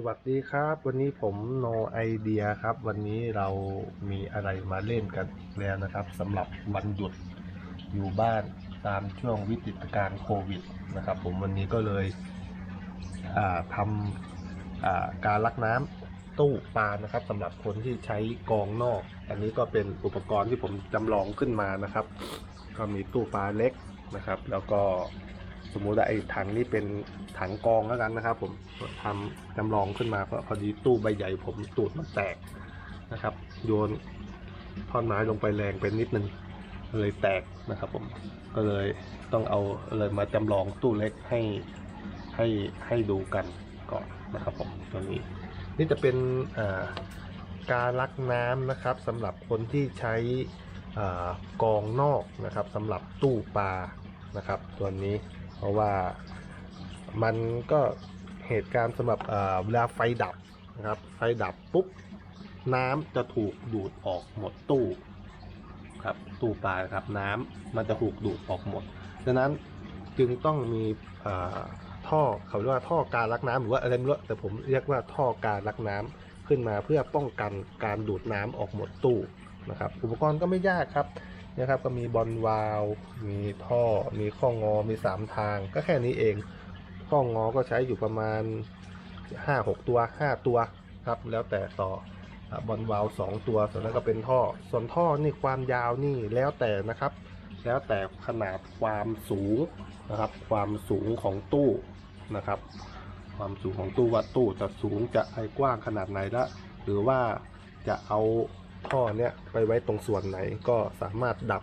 สวัสดีครับ วันนี้ผมโนไอเดียครับ วันนี้เรามีอะไรมาเล่นกันแล้วนะครับสำหรับวันหยุดอยู่บ้านตามช่วงวิกฤตการโควิดนะครับ ผมวันนี้ก็เลยทำการลักน้ำตู้ปลานะครับสำหรับคนที่ใช้กองนอก อันนี้ก็เป็นอุปกรณ์ที่ผมจำลองขึ้นมานะครับ ก็มีตู้ปลาเล็กนะครับ แล้วก็ สมมุติว่าไอ้ถังนี้เป็นถังกองแล้วกันนะครับ ผมทำจำลองขึ้นมาเพราะพอดีตู้ใบใหญ่ผมตูดมันแตกนะครับ โยนท่อนไม้ลงไปแรงเป็นนิดนึงเลยแตกนะครับผมก็เลยต้องเอาเลยมาจำลองตู้เล็กให้ให้ให้ดูกันก่อนนะครับผมตัวนี้ นี่จะเป็นการลักน้ำนะครับสำหรับคนที่ใช้อกองนอกนะครับสำหรับตู้ปลานะครับ ตัวนี้ เพราะว่ามันก็เหตุการณ์สำหรับเวลาไฟดับนะครับ ไฟดับปุ๊บน้ำจะถูกดูดออกหมดตู้ครับตู้ปลาครับน้ำมันจะถูกดูดออกหมดดังนั้นจึงต้องมีท่อเขาเรียกว่าท่อการลักน้ำหรือว่าอะไรไม่รู้แต่ผมเรียกว่าท่อการลักน้ำขึ้นมาเพื่อป้องกันการดูดน้ำออกหมดตู้นะครับ อุปกรณ์ก็ไม่ยากครับ นะครับ ก็มีบอลวาลมีท่อ มีข้องอ มี 3 ทาง ก็แค่นี้เอง ข้องอก็ใช้อยู่ประมาณ 5-6 ตัว 5 ตัวครับ แล้วแต่ต่อบอลวาลสองตัวส่วนนั้นก็เป็นท่อ ส่วนท่อนี่ความยาวนี่แล้วแต่นะครับ แล้วแต่ขนาดความสูงนะครับ ความสูงของตู้นะครับ ความสูงของตู้ว่าตู้จะสูงจะไอ้กว้างขนาดไหนละหรือว่าจะเอา ท่อเนี้ยไปไว้ตรงส่วนไหนก็สามารถดับ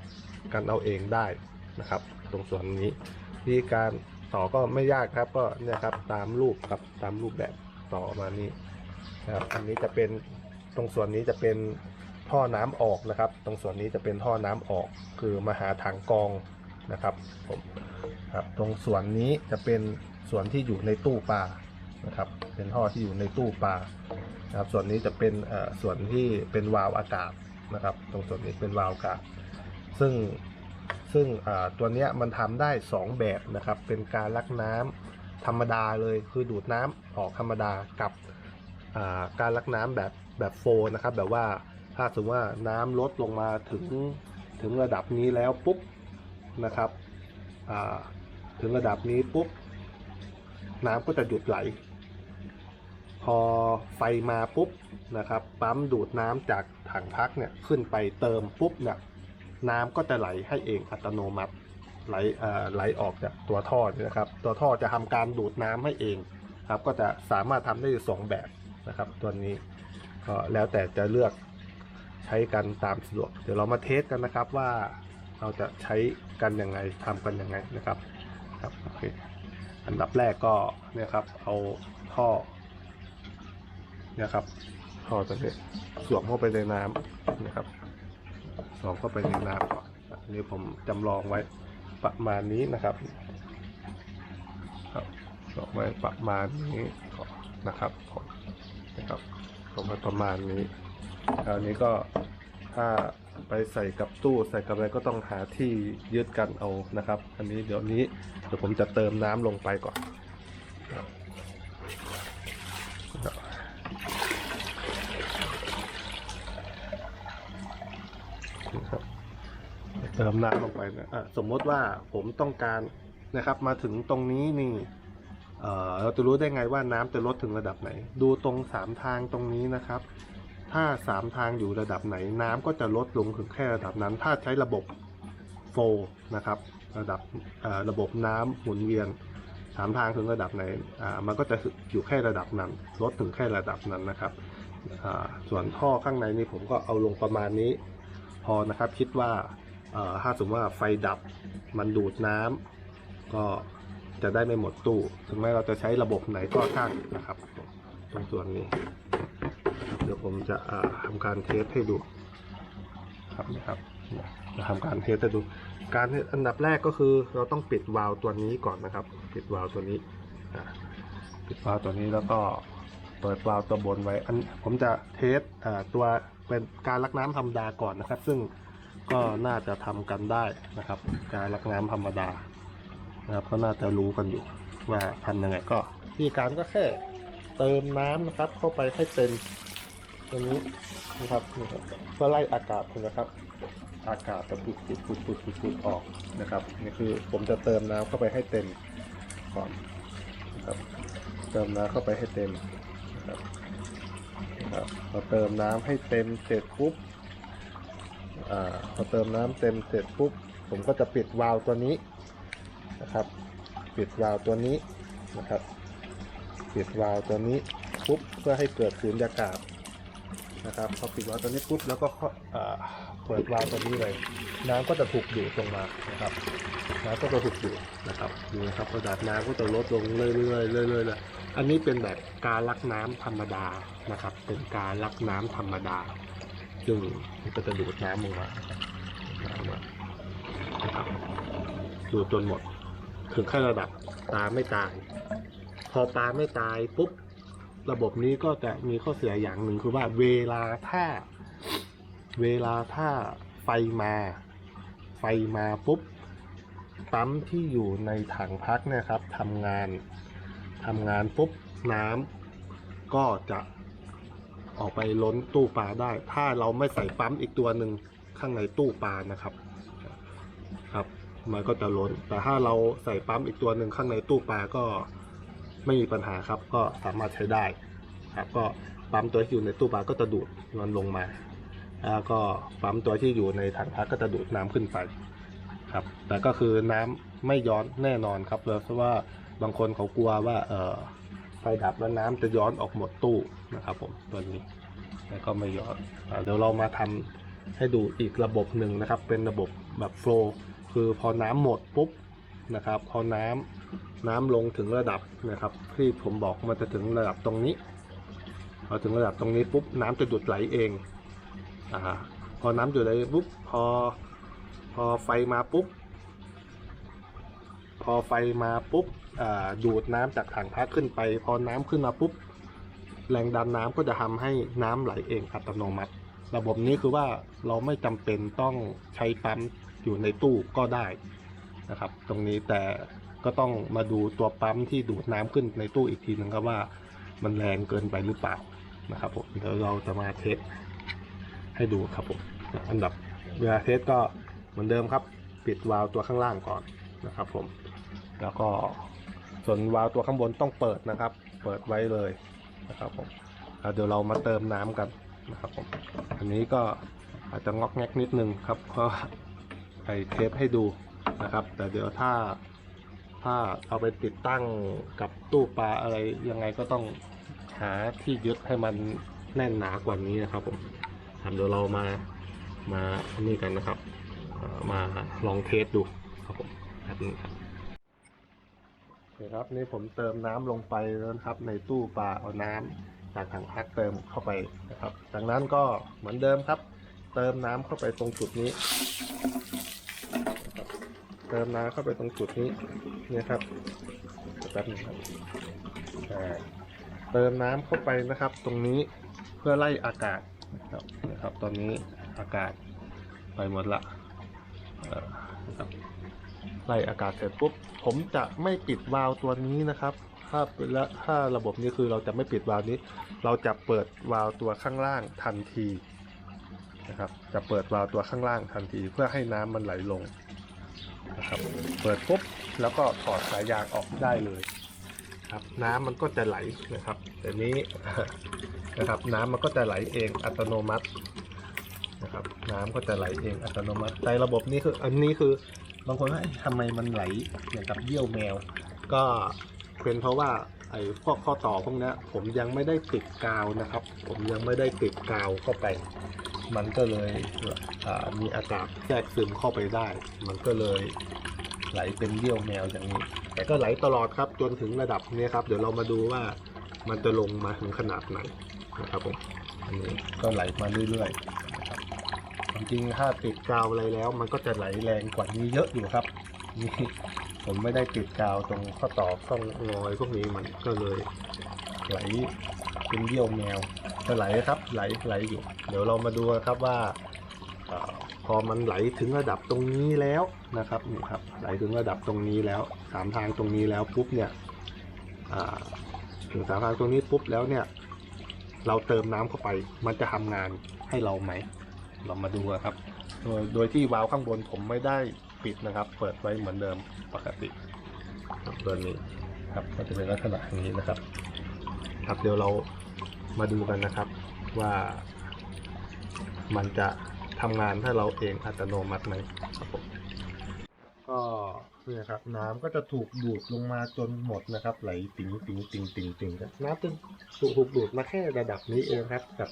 กันเอาเองได้นะครับ ตรงส่วนนี้วิธีการต่อก็ไม่ยากครับ ก็เนี่ยครับตามรูปครับตามรูปแบบต่อมานี้นะครับอันนี้จะเป็นตรงส่วนนี้จะเป็นท่อน้ำออกนะครับ ตรงส่วนนี้จะเป็นท่อน้ำออก คือมาหาถังกองนะครับผมครับ ตรงส่วนนี้จะเป็นส่วนที่อยู่ในตู้ปลา นะครับ เป็นท่อที่อยู่ในตู้ปลานะครับ ส่วนนี้จะเป็นส่วนที่เป็นวาล์วอากาศนะครับ ตรงส่วนนี้เป็นวาล์วอากาศ ซึ่งซึ่งตัวนี้มันทำได้ 2 แบบนะครับ เป็นการลักน้ำธรรมดาเลยคือดูดน้ำออกธรรมดากับการลักน้ำแบบแบบโฟนะครับ แบบว่าถ้าสมมติว่าน้ำลดลงมาถึงถึงระดับนี้แล้วปุ๊บนะครับถึงระดับนี้ปุ๊บน้ำก็จะหยุดไหล พอไฟมาปุ๊บนะครับ ปั๊มดูดน้ำจากถังพักเนี่ยขึ้นไปเติมปุ๊บเนี่ยน้ำก็จะไหลให้เองอัตโนมัติไหลเอ่อไหลออกจากตัวท่อเนี่ยนะครับ ตัวท่อจะทำการดูดน้ำให้เองครับ ก็จะสามารถทำได้สองแบบนะครับ ตัวนี้ก็แล้วแต่จะเลือกใช้กันตามสะดวก เดี๋ยวเรามาเทสกันนะครับว่าเราจะใช้กันยังไงทำกันยังไงนะครับครับโอเคอันดับแรกก็เนี่ยครับเอาท่อ นี่ยครับท่อตัวนี้สวมเข้าไปในน้ำนะครับสวมเข้าไปในน้ำก่อนอันนี้ผมจำลองไว้ประมาณนี้นะครับครับสวมไว้ประมาณนี้นนะครับผมนะครับสวมไว้ประมาณนี้คราวนี้ก็ถ้าไปใส่กับตู้ใส่กับอะไรก็ต้องหาที่ยึดกันเอานะครับ อันนี้เดี๋ยวนี้เดี๋ยวผมจะเติมน้ำลงไปก่อนนะครับ เติมน้ำลงไปนะอะสมมติว่าผมต้องการนะครับมาถึงตรงนี้นี่เอ่อเราจะรู้ได้ไงว่าน้ำจะลดถึงระดับไหน ดูตรงสามทางตรงนี้นะครับ ถ้าสามทางอยู่ระดับไหน น้ำก็จะลดลงถึงแค่ระดับนั้น ถ้าใช้ระบบโฟนะครับ ระดับเอ่อระบบน้ำหมุนเวียนสามทางถึงระดับไหนอ่ามันก็จะอยู่แค่ระดับนั้น ลดถึงแค่ระดับนั้นนะครับอ่าส่วนท่อข้างในนี่ผมก็เอาลงประมาณนี้ พอนะครับคิดว่า ถ้าสมมติว่าไฟดับมันดูดน้ำก็จะได้ไม่หมดตู้ ถึงแม้เราจะใช้ระบบไหนก็ช่างนะครับ ตรงส่วนนี้ เดี๋ยวผมจะอ่าทำการเทสให้ดูครับนะครับจะทำการเทสให้ดู การอันดับแรกก็คือเราต้องปิดวาล์วตัวนี้ก่อนนะครับ ปิดวาล์วตัวนี้ปิดวาล์วตัวนี้แล้วก็เปิดวาล์วตัวบนไว้อันผมจะเทสตัวเป็นการลักน้ำธรรมดาก่อนนะครับ ซึ่ง ก็น่าจะทำกันได้นะครับ การลักน้ำธรรมดานะครับก็น่าจะรู้กันอยู่ว่าทำยังไงก็วิธีการก็แค่เติมน้ำนะครับ เข้าไปให้เต็มตรงนี้นะครับเพื่อไล่อากาศนะครับ อากาศจะปุดปุดปุดปุดปุดปุดออกนะครับนี่คือผมจะเติมน้ำเข้าไปให้เต็มก่อนนะครับเติมน้ำเข้าไปให้เต็มนะครับนะครับพอเติมน้ำให้เต็มเสร็จปุ๊บ อ่าพอเติมน้ำเต็มเสร็จปุ๊บผมก็จะปิดวาล์วตัวนี้นะครับ ปิดวาล์วตัวนี้นะครับ ปิดวาล์วตัวนี้ปุ๊บเพื่อให้เกิดสูญญากาศนะครับพอปิดวาล์วตัวนี้ปุ๊บแล้วก็เอ่าเปิดวาล์วตัวนี้เลย น้ำก็จะถูกดูดลงมานะครับน้ำก็จะถูกดูดนะครับนี่นะครับระดับน้ำก็จะลดลงเรื่อยๆเรื่อยๆเลยอันนี้เป็นแบบการลักน้ำธรรมดานะครับ เป็นการลักน้ำธรรมดา ซึ่งมันก็จะดูดน้ำลงมาน้ำมาดูจนหมด ถึงขั้นระดับตาไม่ตาย พอปลาไม่ตายปุ๊บ ระบบนี้ก็จะมีข้อเสียอย่างหนึ่งคือว่าเวลาถ้า เวลาถ้าไฟมา ไฟมาปุ๊บปั๊มที่อยู่ในถังพักเนี่ยครับทำงานทำงานปุ๊บน้ำก็จะ ออกไปล้นตู้ปลาได้ ถ้าเราไม่ใส่ปั๊มอีกตัวหนึ่งข้างในตู้ปลานะครับ ครับ มันก็จะล้น แต่ถ้าเราใส่ปั๊มอีกตัวหนึ่งข้างในตู้ปลาก็ไม่มีปัญหาครับ ก็สามารถใช้ได้ ครับ ก็ปั๊มตัวที่อยู่ในตู้ปลาก็จะดูดมันลงมา แล้วก็ปั๊มตัวที่อยู่ในถังพักก็จะดูดน้ำขึ้นไป ครับ แต่ก็คือน้ำไม่ย้อนแน่นอนครับเพราะว่าบางคนเขากลัวว่า เออ ฟดับแล้วน้ำจะย้อนออกหมดตู้นะครับผมตัวนี้แต่ก็ไม่ย้อนอเดี๋ยวเรามาทำให้ดูอีกระบบหนึ่งนะครับ เป็นระบบแบบโฟล์คือพอน้ำหมดปุ๊บนะครับ พอน้ำน้ำลงถึงระดับนะครับ ที่ผมบอกมันจะถึงระดับตรงนี้พอถึงระดับตรงนี้ปุ๊บน้ำจะดูดไหลเองอ่าพอน้ำอยู่ในปุ๊บพอพอไฟมาปุ๊บ พอไฟมาปุ๊บ ดูดน้ำจากถังพักขึ้นไป พอน้ำขึ้นมาปุ๊บแรงดันน้ำก็จะทำให้น้ำไหลเองอัตโนมัติ ระบบนี้คือว่าเราไม่จำเป็นต้องใช้ปั๊มอยู่ในตู้ก็ได้นะครับ ตรงนี้แต่ก็ต้องมาดูตัวปั๊มที่ดูดน้ำขึ้นในตู้อีกทีหนึ่งครับว่ามันแรงเกินไปหรือเปล่านะครับผมเดี๋ยวเราจะมาเทสให้ดูครับผมอันดับเวลาเทสก็เหมือนเดิมครับ ปิดวาล์วตัวข้างล่างก่อนนะครับผม แล้วก็ ส่วนวาล์วตัวข้างบนต้องเปิดนะครับ เปิดไว้เลยนะครับผมเดี๋ยวเรามาเติมน้ำกันนะครับผมอันนี้ก็อาจจะงอกแงกนิดนึงครับเพราะไปเทสให้ดูนะครับ แต่เดี๋ยวถ้าถ้าเอาไปติดตั้งกับตู้ปลาอะไรยังไงก็ต้องหาที่ยึดให้มันแน่นหนากว่านี้นะครับผมเดี๋ยวเรามามานนี่กันนะครับ มาลองเทสดูครับผมแบบนี้ครับ โอเคครับนี่ผมเติมน้ำลงไปแล้วนะครับ ในตู้ปลาเอาน้ำจากถังพักเติมเข้าไปนะครับ จากนั้นก็เหมือนเดิมครับ เติมน้ำเข้าไปตรงจุดนี้ เติมน้ำเข้าไปตรงจุดนี้เนี่ยครับแป๊บนึงครับเติมน้ำเข้าไปนะครับ ตรงนี้เพื่อไล่อากาศนะครับนะครับ ตอนนี้อากาศไปหมดละนะครับ ไล่อากาศเสร็จปุ๊บผมจะไม่ปิดวาล์วตัวนี้นะครับ ถ้าและถ้าระบบนี้คือเราจะไม่ปิดวาล์วนี้ เราจะเปิดวาล์วตัวข้างล่างทันทีนะครับ จะเปิดวาล์วตัวข้างล่างทันที เพื่อให้น้ำมันไหลลงนะครับ เปิดปุ๊บแล้วก็ถอดสายยางออกได้เลยครับน้ำมันก็จะไหลนะครับแต่นี้นะครับน้ำมันก็จะไหลเองอัตโนมัตินะครับ น้ำก็จะไหลเองอัตโนมัติในระบบนี้คืออันนี้คือ บางคนว่าเอ๊ะทำไมมันไหลอย่างกับเยี่ยวแมว ก็เป็นเพราะว่าไอ้พวกข้อต่อพวกเนี้ยผมยังไม่ได้ติดกาวนะครับ ผมยังไม่ได้ติดกาวเข้าไป มันก็เลยอ่ามีอากาศแทรกซึมเข้าไปได้ มันก็เลยไหลเป็นเยี่ยวแมวอย่างนี้ แต่ก็ไหลตลอดครับจนถึงระดับเนี้ยครับ เดี๋ยวเรามาดูว่ามันจะลงมาถึงขนาดไหนนะครับผมอันนี้ก็ไหลมาเรื่อยๆ จริงๆถ้าติดกาวอะไรแล้ว มันก็จะไหลแรงกว่านี้เยอะอยู่ครับนี่ผมไม่ได้ติดกาวตรงข้อต่อข้องงอยพวกนี้มันก็เลยไหลเป็นเยี่ยวแมวก็ไหลครับไหลไหลอยู่ เดี๋ยวเรามาดูครับว่าอพอมันไหลถึงระดับตรงนี้แล้วนะครับนี่ครับไหลถึงระดับตรงนี้แล้วสามทางตรงนี้แล้วปุ๊บเนี่ยถึงสามทางตรงนี้ปุ๊บแล้วเนี่ย เราเติมน้ำเข้าไป มันจะทำงานให้เราไหม เรามาดูกันครับ โดยโดยที่วาล์วข้างบนผมไม่ได้ปิดนะครับ เปิดไว้เหมือนเดิมปกติตัวนี้ครับก็จะเป็นลักษณะอย่างนี้นะครับ ครับเดี๋ยวเรามาดูกันนะครับว่า มันจะทำงานให้เราเองอัตโนมัติไหมครับผมก็เนี่ยครับ น้ำก็จะถูกดูดลงมาจนหมดนะครับ ไหลติ๋งติ๋งติ๋งติ๋งติ๋งครับน้ำจะถูกดูดมาแค่ระดับนี้เองครับกับ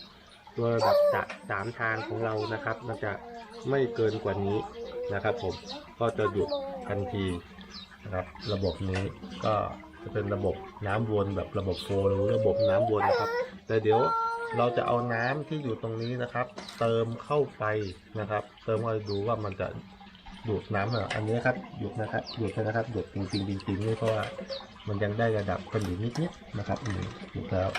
ตัวระดับจะสามทางของเรานะครับ มันจะไม่เกินกว่านี้นะครับผมก็จะหยุดทันทีนะครับระบบนี้ก็จะเป็นระบบน้ำวนแบบระบบโฟล์หรือระบบน้ำวนนะครับ แต่เดี๋ยวเราจะเอาน้ำที่อยู่ตรงนี้นะครับ เติมเข้าไปนะครับ เติมเข้าไปดูว่ามันจะดูดน้ำอะอันนี้ครับหยุดนะครับหยุดนะครับหยุดจริงจริงจริงๆนี่เพราะว่า มันยังได้ระดับกันอยู่นิดๆนะครับอืมหยุดแล้ว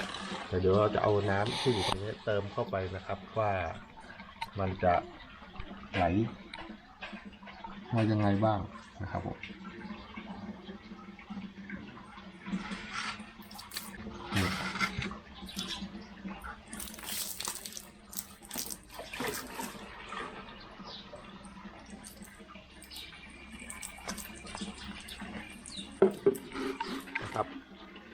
แต่เดี๋ยวเราจะเอาน้ำที่อยู่ตรงนี้เติมเข้าไปนะครับ ว่ามันจะไหลมายังไงบ้างนะครับผมนี่ นะครับ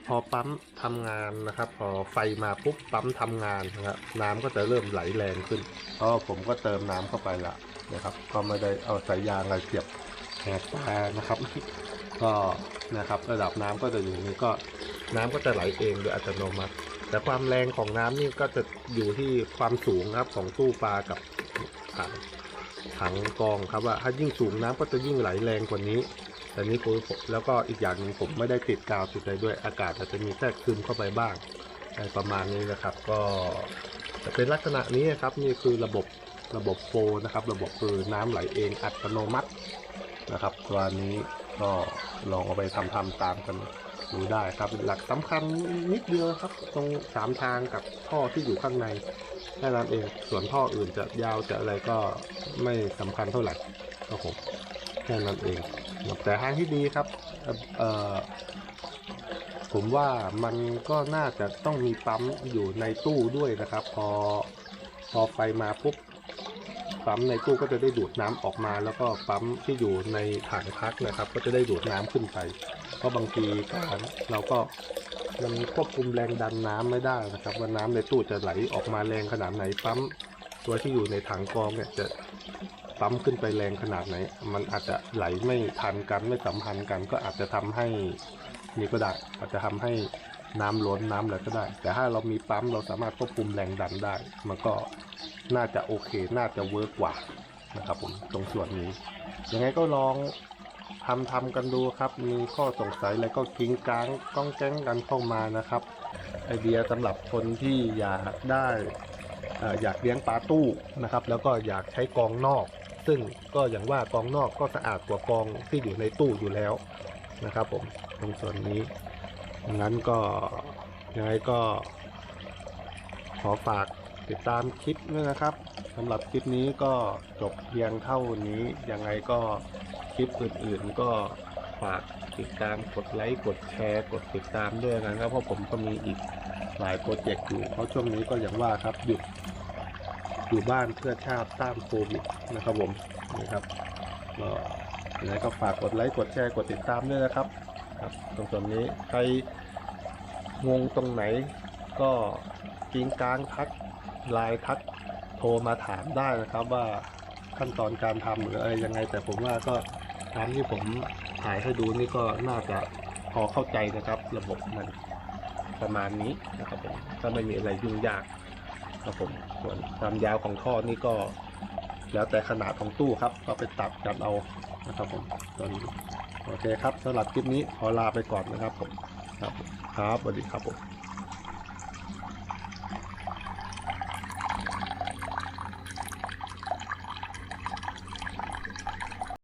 พ อปั๊มทำงานนะครับ พอไฟมาปุ๊บปั๊มทำงานนะครับน้ำก็จะเริ่มไหลแรงขึ้นเพราะผมก็เติมน้ำเข้าไปละนะครับ ก็ไม่ได้เอาสายยางอะไรเสียบแหกตานะครับ ก็นะครับ ระดับน้ำก็จะอยู่นี้ก็น้ำก็จะไหลเองโดยอัตโนมัติ แต่ความแรงของน้ำนี่ก็จะอยู่ที่ความสูงนะครับของตู้ปลากับถังถังกรองครับว่าถ้ายิ่งสูงน้ำก็จะยิ่งไหลแรงกว่านี้ แต่นี่คือผมแล้วก็อีกอย่างหนึ่งผมไม่ได้ติดกาวติดอะไรด้วยอากาศอาจจะมีแทรกซึมเข้าไปบ้างอะไรประมาณนี้นะครับ ก็จะเป็นลักษณะนี้นะครับนี่คือระบบระบบโฟนะครับ ระบบคือน้ำไหลเองอัตโนมัตินะครับตัวนี้ก็ลองเอาไปทำทำตามกันดูได้ครับ หลักสำคัญนิดเดียวครับ ตรงสามทางกับท่อที่อยู่ข้างในแค่นั้นเองส่วนท่ออื่นจะยาวจะอะไรก็ไม่สำคัญเท่าไหร่ครับผมแค่นั้นเอง แต่ทางที่ดีครับเออผมว่ามันก็น่าจะต้องมีปั๊มอยู่ในตู้ด้วยนะครับ พอพอไฟมาปุ๊บปั๊มในตู้ก็จะได้ดูดน้ำออกมา แล้วก็ปั๊มที่อยู่ในถังพักนะครับ ก็จะได้ดูดน้ำขึ้นไป เพราะบางทีการเราก็มันควบคุมแรงดันน้ำไม่ได้นะครับ ว่าน้ำในตู้จะไหลออกมาแรงขนาดไหนปั๊มตัวที่อยู่ในถังกรองเนี่ยจะ ปั๊มขึ้นไปแรงขนาดไหน มันอาจจะไหลไม่ทันกันไม่สัมพันธ์กัน ก็อาจจะทำให้นี่ก็ได้อาจจะทำให้น้ำล้นน้ำอะไรก็ได้ แต่ถ้าเรามีปั๊มเราสามารถควบคุมแรงดันได้ มันก็น่าจะโอเค น่าจะเวิร์กกว่านะครับผมตรงส่วนนี้ ยังไงก็ลองทำทำกันดูครับ มีข้อสงสัยอะไรก็กิ้งก้างก้องแก้งกันเข้ามานะครับ ไอเดียสำหรับคนที่อยากได้อ่ออยากเลี้ยงปลาตู้นะครับ แล้วก็อยากใช้กองนอก ซึ่งก็อย่างว่ากองนอกก็สะอาดกว่ากองที่อยู่ในตู้อยู่แล้วนะครับผมตรงส่วนนี้งั้นก็ยังไงก็ ขอฝากติดตามคลิปด้วยนะครับสำหรับคลิปนี้ก็จบเพียงเท่านี้ยังไงก็คลิปอื่นๆก็ฝากติดตามกดไลค์กดแชร์ กดติดตามด้วยนะครับเพราะผมก็มีอีกหลายโปรเจกต์อยู่เพราะช่วงนี้ก็อย่างว่าครับหยุด อยู่บ้านเพื่อชาติต้านโควิดนะครับผมนะครับก็ยังไงก็ฝากกดไลค์กดแชร์กดติดตามด้วยนะครับครับตรงส่วนนี้ใครงงตรงไหนก็กิ้งกลางทักไลน์ทักโทรมาถามได้นะครับว่าขั้นตอนการทำหรืออะไรยังไง แต่ผมว่าก็ตามที่ผมถ่ายให้ดูนี่ก็น่าจะพอเข้าใจนะครับ ระบบมันประมาณนี้นะครับผมถ้าไม่มีอะไรยุ่งยาก ครับผมส่วนความยาวของท่อนี่ก็ แล้วแต่ขนาดของตู้ครับ ก็ไปตัดกันเอานะครับผมตอนนโอเคครับสำหรับคลิปนี้ขอลาไปก่อนนะครับผมครับครับสวัสดีครับผม